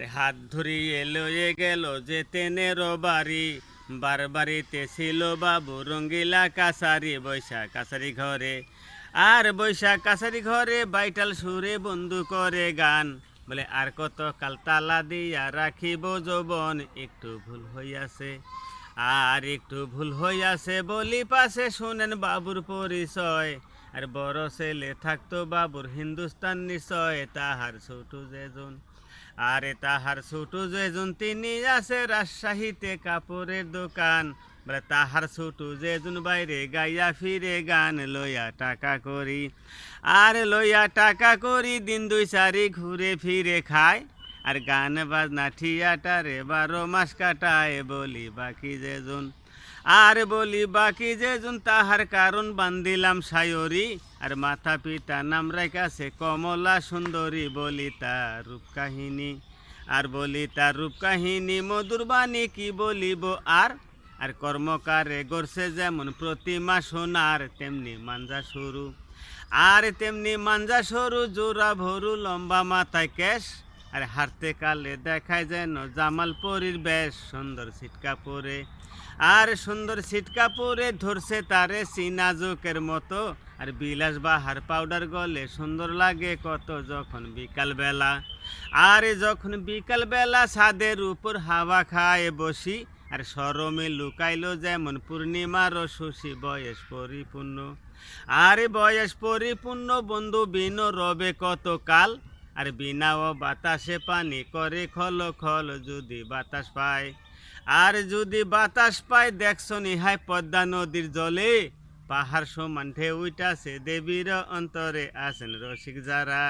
আরে হাত ধরিয়ে লয়ে গেল যে তেনের বাড়ি। বার বাড়িতে ছিল বাবু রঙ্গিলা কাসারি বৈশাখ কাসারি ঘরে। আর বৈশাখ কাসারি ঘরে বাইটাল সুরে বন্ধু করে গান। বলে, আর কত কাল তালা দিয়া রাখিব যৌবন, একটু ভুল হইয়াছে। আর একটু ভুল হইয়াছে বলি পাশে শুনেন বাবুর পরিচয়। আর বড় ছেলে থাকতো বাবুর হিন্দুস্তান নিশ্চয় তাহার ছোট যেজন আরে তাহার ছোট যেজন, তিনি আছে রাজশাহীতে কাপড়ের দোকান। তাহার ছোট যেজন বাইরে গাইয়া ফিরে গান লইয়া টাকা করি। আর লইয়া টাকা করি, দিন দুই চারি ঘুরে ফিরে খায় আর গান বাজনা থিয়েটারে বারো মাস কাটায় বলি, বাকি যেজন আর বলি বাকি যেজন তাহার কারণ বান্দিলাম সায়রি, আর মাথা পিতা নাম রেখাছে কমলা সুন্দরী বলি তার রূপ কাহিনী। আর বলি তার রূপ কাহিনী, মধুর বাণী কি বলিব আর? আর কর্মকারে গড়ছে যেমন প্রতিমা সোনার, তেমনি মাঞ্জা সরু। আর তেমনি মাঞ্জা সরু, জোড়া ভরু, লম্বা মাথায় কেশ। আর হারতে কালে দেখায় যেন জামালপুরীর বেশ সুন্দর সিটকা পরে। আর সুন্দর সিটকা পরে ধরছে তারে সিনাজুকের মতো। আর বিলাস বাহার পাউডার গলে সুন্দর লাগে কত যখন বিকাল বেলা আর যখন বিকাল বেলা ছাদের উপর হাওয়া খায় বসি, আর সরমে লুকাইলো যেমন পূর্ণিমার শশী বয়স পরিপূর্ণ। আর বয়স পরিপূর্ণ বন্ধু বিন রবে কত কাল আর বিনাও বাতাসে পানি করে খল খল যদি বাতাস পায়। আর যদি বাতাস পায়, দেখছ নিহাই পদ্মা নদীর জলে। পাহাড় সমান ঢেউটা সে দেবীর অন্তরে আসেন রসিক যারা।